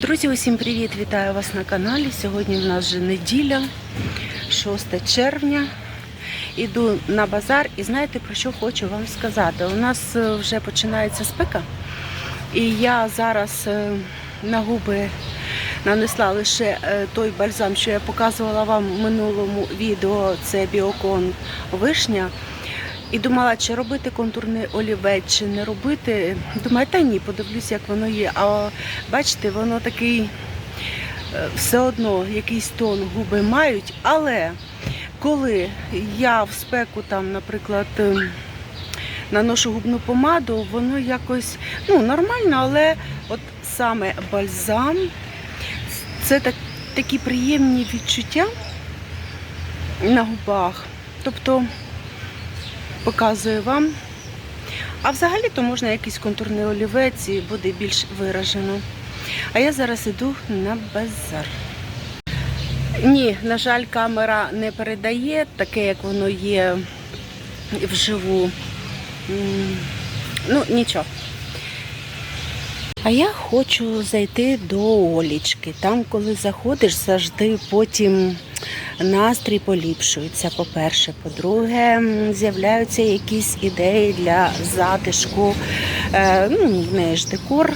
Друзі, усім привіт! Вітаю вас на каналі. Сьогодні в нас вже неділя, 6 червня. Іду на базар і знаєте про що хочу вам сказати? У нас е, вже починається спека, і я зараз е, на губи нанесла лише е, той бальзам, що я показувала вам в минулому відео. Це біокон вишня. І думала, чи робити контурний олівець, чи не робити. Думаю, та ні, подивлюсь, як воно є. А бачите, воно такий е, все одно якийсь тон губи мають. Але коли я в спеку там, наприклад, ем, наношу губну помаду, воно якось ну, нормально, але от саме бальзам це так, такі приємні відчуття на губах. Тобто показую вам. А взагалі то можна якийсь контурний олівець і буде більш виражено. А я зараз іду на базар. Ні, на жаль, камера не передає таке, як воно є вживу. Ну, нічого. А я хочу зайти до Олічки. Там, коли заходиш, завжди потім настрій поліпшується. По-перше, по-друге, з'являються якісь ідеї для затишку. Е, ну, в декор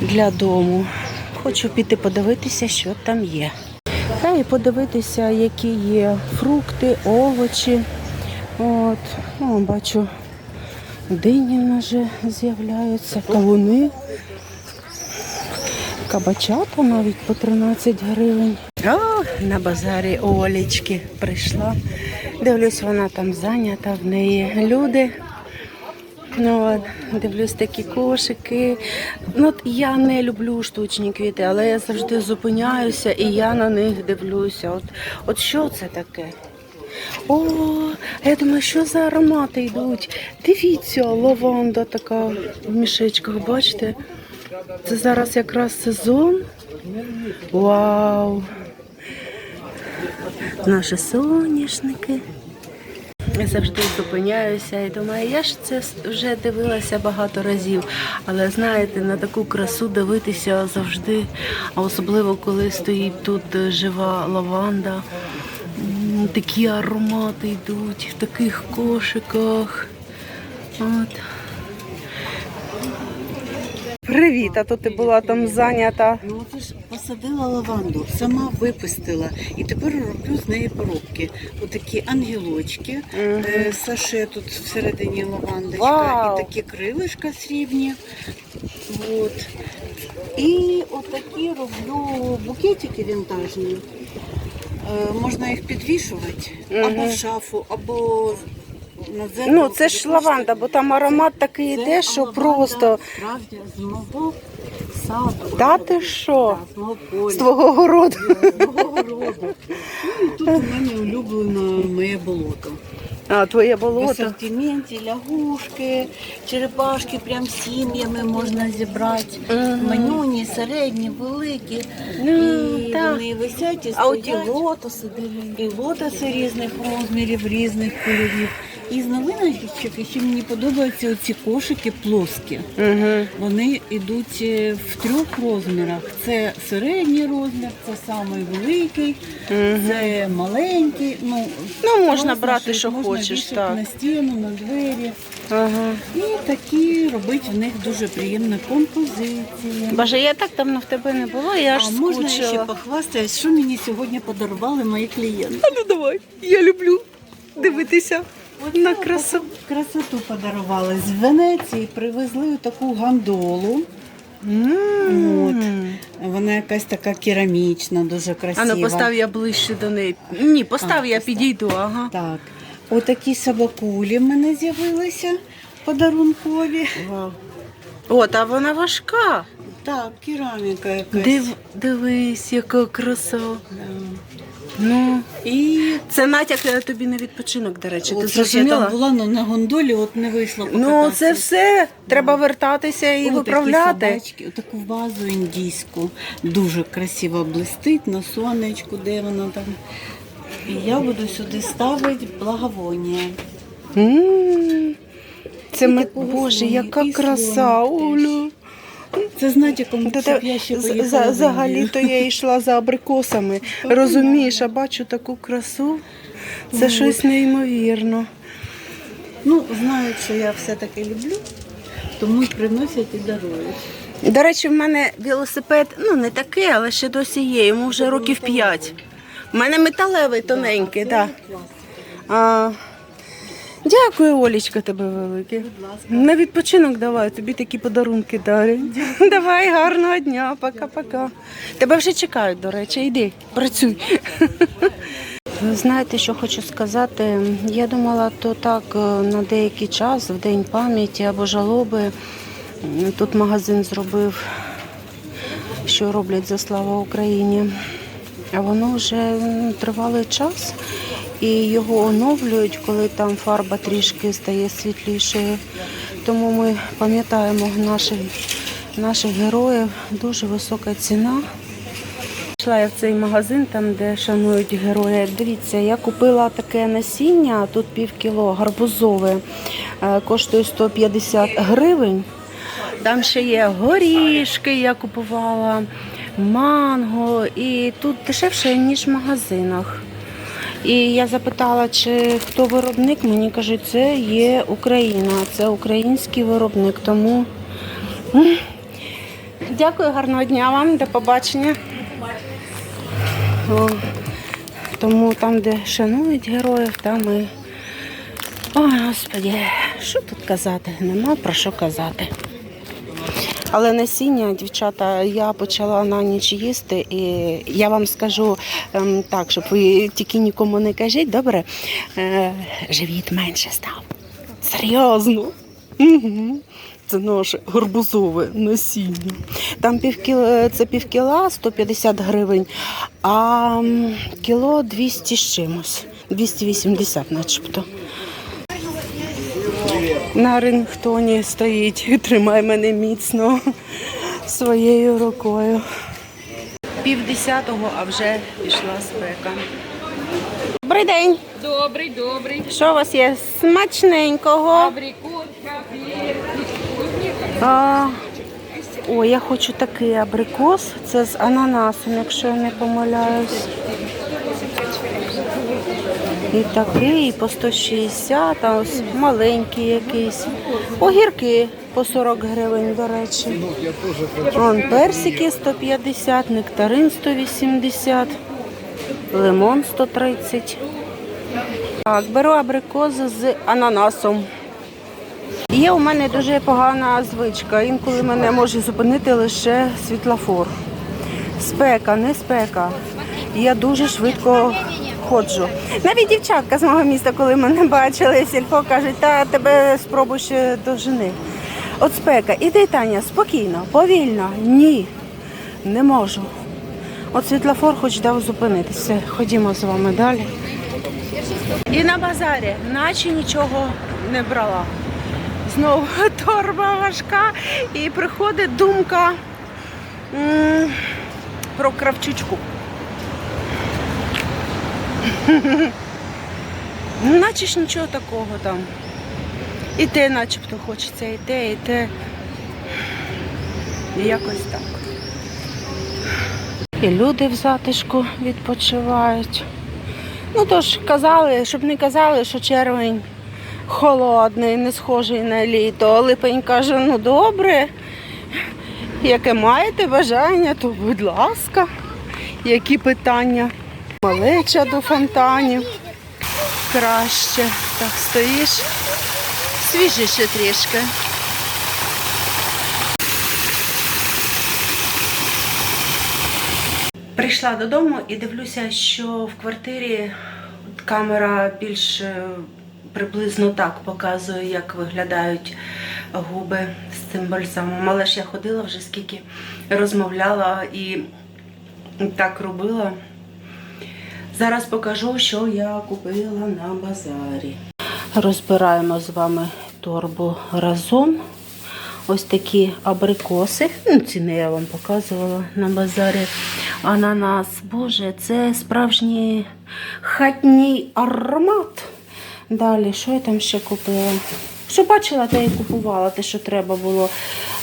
для дому. Хочу піти подивитися, що там є. Та і подивитися, які є фрукти, овочі. От, ну, бачу, дині вже з'являються, кавуни, кабачата навіть по 13 гривень. О, на базарі Олічки прийшла. Дивлюсь, вона там зайнята, в неї люди. Ну, дивлюсь такі кошики. Ну, от я не люблю штучні квіти, але я завжди зупиняюся і я на них дивлюся. От, от що це таке? О, я думаю, що за аромати йдуть. Дивіться, лаванда така в мішечках, бачите? Це зараз якраз сезон. Вау! Наші соняшники. Я завжди зупиняюся і думаю, я ж це вже дивилася багато разів. Але знаєте, на таку красу дивитися завжди, а особливо коли стоїть тут жива лаванда. М, Такі аромати йдуть в таких кошиках. От. Привіт, а то ти була там зайнята. Ну це ж посадила лаванду, сама випустила і тепер роблю з неї поробки. Отакі ангелочки, е, саше тут всередині лавандочка, Вау! і такі крилишка срібні. От. І отакі роблю букетики вінтажні. Е, можна їх підвішувати або в шафу, або на дзеркало. Ну, це ж лаванда, бо там аромат такий іде, що просто. Справді з мого саду. Та ти що? Да, з мого поля. З твого городу. З мого городу. Ну, і тут у мене улюблене моє болото. А, твоє В болото. асортименті лягушки, черепашки, прям сім'ями можна зібрати. Манюні, середні, великі. Ну, і так. вони висять і А от і лотоси І лотоси різних розмірів, різних кольорів. І з новиночок ще мені подобаються оці кошики плоскі. Угу. Вони йдуть е, в трьох розмірах. Це середній розмір, це самий великий, це маленький. Ну, Ну, можна брати, що можна хочеш, так. на стіну, на двері. Ага. І такі робити в них дуже приємні композиції. Боже, я так давно в тебе не було, я аж а можна я ще похвастаюсь, що мені сьогодні подарували мої клієнти? А ну давай, я люблю дивитися на Оце красу. красоту подарували. З Венеції привезли таку гандолу. М. Вона якась така керамічна, дуже А красива. ну постав я ближче до неї. Ні, постав, А, я постав. підійду, ага. Так. Отакі собакулі в мене з'явилися подарункові. Вау. От, а вона важка. Так, кераміка якась. Див, дивись, яка краса. Да. Ну, І це натяк е, тобі на відпочинок, до речі. Ти от ж я там була ну, на гондолі, от не вийшла Ну, це все. Треба вертатися і Отакі виправляти. собачки, таку вазу індійську. Дуже красиво блистить на сонечку, де вона там. І я буду сюди ставити благовоння. М. Це ми... Боже, яка краса. Олю. Це Це з Та щоб те- я ще з- поїхала за- в Взагалі то я йшла за абрикосами. Розумієш, а бачу таку красу. Це щось неймовірно. Ну, знають, що я все-таки люблю, тому й приносять і дарують. До речі, в мене велосипед, ну не такий, але ще досі є. Йому вже років 5. У мене металевий тоненький, так. А, дякую, Олічка, тебе велике. На відпочинок давай, тобі такі подарунки дарять. Давай, гарного дня, пока-пока. Тебе вже чекають, до речі, йди, працюй. Ви знаєте, що хочу сказати? Я думала, то так е, на деякий час, в день пам'яті або жалоби. Тут магазин зробив, що роблять за слава Україні. А воно вже тривалий час і його оновлюють, коли там фарба трішки стає світлішою. Тому ми пам'ятаємо наших, наших героїв. Дуже висока ціна. Пішла я в цей магазин, там де шанують героя. Дивіться, я купила таке насіння, тут пів кіло гарбузове, е, коштує 150 гривень. Там ще є горішки, я купувала, манго, і тут дешевше, ніж в магазинах. І я запитала, чи хто виробник, мені кажуть, це є Україна, це український виробник. Тому дякую, гарного дня вам, до побачення. О, тому там, де шанують героїв, там і. Ой, господі, що тут казати? Нема про що казати. Але насіння, дівчата, я почала на ніч їсти, і я вам скажу ем, так, щоб ви тільки нікому не кажіть, добре? Е, живіт менше став. Серйозно. Це наше гарбузове насіння. Там півкіла, це півкіла 150 гривень, а кіло 200 з чимось. 280 начебто. На рингтоні стоїть тримає мене міцно своєю рукою. Пів десятого, а вже пішла спека. Добрий день. Добрий, добрий. Що у вас є смачненького? Абрикос. А, о, я хочу такий абрикос. Це з ананасом, якщо я не помиляюсь. І такий по 160, а ось маленький якийсь. Огірки по 40 гривень, до речі. Вон персики 150, нектарин 180, лимон 130. Так, беру абрикос з ананасом. Є у мене дуже погана звичка. Інколи мене може зупинити лише світлофор. Спека, не спека. Я дуже швидко ходжу. Навіть дівчатка з мого міста, коли мене бачили, в сільпо кажуть, та тебе спробуй ще дожени. От спека. Іди, Таня, спокійно, повільно. Ні, не можу. От світлофор хоч дав зупинитися. Ходімо з вами далі. І на базарі, наче нічого не брала. Знову торба важка і приходить думка м, про кравчучку. Наче ж нічого такого там. І те начебто хочеться, і те, і те. І якось так. І люди в затишку відпочивають. Ну тож казали, щоб не казали, що червень холодний, не схожий на літо. Липень каже, ну добре, яке маєте бажання, то будь ласка, які питання. Малеча до фонтанів. Краще. Так стоїш. Свіжіше трішки. Прийшла додому і дивлюся, що в квартирі камера більш е, приблизно так показує, як виглядають губи з цим бальзамом. Але ж я ходила вже скільки розмовляла і так робила. Зараз покажу, що я купила на базарі. Розбираємо з вами торбу разом. Ось такі абрикоси. Ну, ціни я вам показувала на базарі. Ананас. Боже, це справжній хатній аромат. Далі, що я там ще купила? Що бачила, те і купувала, те, що треба було.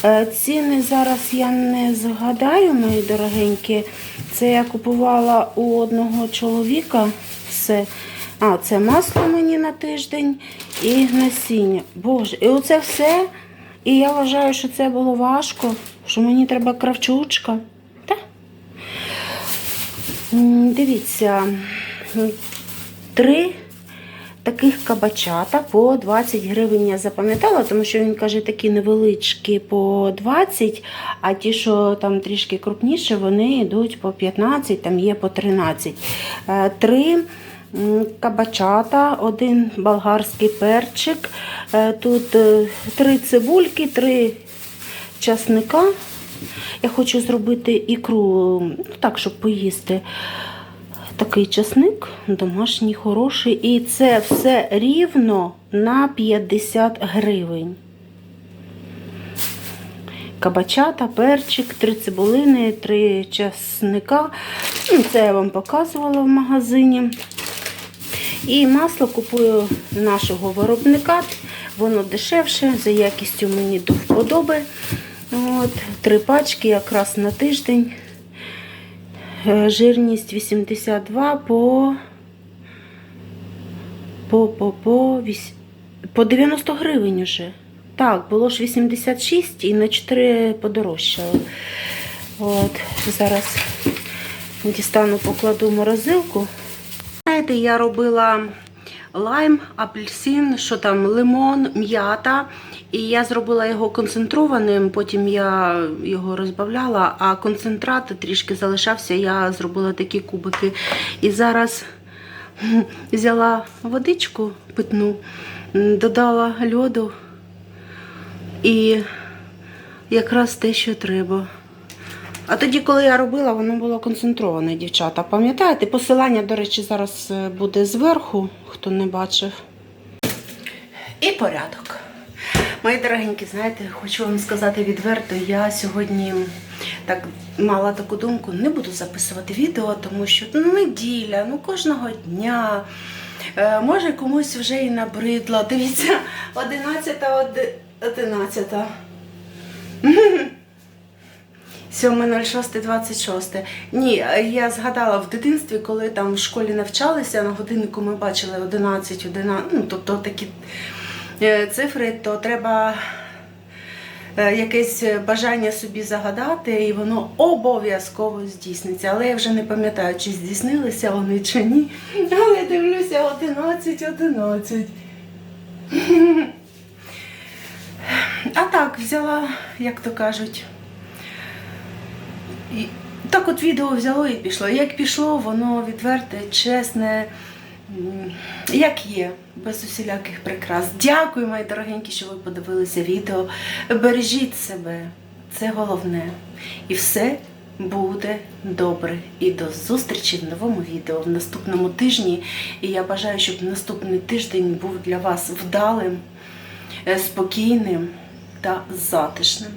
Е, Ціни зараз я не згадаю, мої дорогенькі. Це я купувала у одного чоловіка. Все. А, це масло мені на тиждень і насіння. Боже, і оце все. І я вважаю, що це було важко, що мені треба кравчучка. Та? Дивіться, три таких кабачата по 20 гривень я запам'ятала, тому що він каже, такі невеличкі по 20, а ті, що там трішки крупніше, вони йдуть по 15, там є по 13. Е, Три кабачата, один болгарський перчик, е, тут е, три цибульки, три часника. Я хочу зробити ікру, ну так, щоб поїсти. Такий часник домашній, хороший. І це все рівно на 50 гривень. Кабачата, перчик, три цибулини, три часника. Ну, Це я вам показувала в магазині. І масло купую нашого виробника. Воно дешевше, за якістю мені до вподоби. От, три пачки якраз на тиждень. Е, Жирність 82 по, по, по, по, по 90 гривень уже. Так, було ж 86 і на 4 подорожчало. От, зараз дістану, покладу морозилку. Знаєте, я робила лайм, апельсин, що там, лимон, м'ята. І я зробила його концентрованим, потім я його розбавляла, а концентрат трішки залишався, я зробила такі кубики. І зараз взяла водичку питну, додала льоду і якраз те, що треба. А тоді, коли я робила, воно було концентроване, дівчата. Пам'ятаєте? Посилання, до речі, зараз е, буде зверху, хто не бачив. І порядок. Мої дорогенькі, знаєте, хочу вам сказати відверто, я сьогодні так мала таку думку, не буду записувати відео, тому що ну, неділя, ну кожного дня. Е, може комусь вже і набридло. Дивіться, 11, 11. 7.06.26. Ні, я згадала в дитинстві, коли там в школі навчалися, на годиннику ми бачили 11, 11, ну, тобто такі е, цифри, то треба е, якесь бажання собі загадати, і воно обов'язково здійсниться. Але я вже не пам'ятаю, чи здійснилися вони, чи ні. Але дивлюся 11, 11. А так, взяла, як то кажуть. Так от відео взяло і пішло. Як пішло, воно відверте, чесне, як є, без усіляких прикрас. Дякую, мої дорогенькі, що ви подивилися відео. Бережіть себе, це головне. І все буде добре. І до зустрічі в новому відео в наступному тижні. І я бажаю, щоб наступний тиждень був для вас вдалим, е, спокійним та затишним.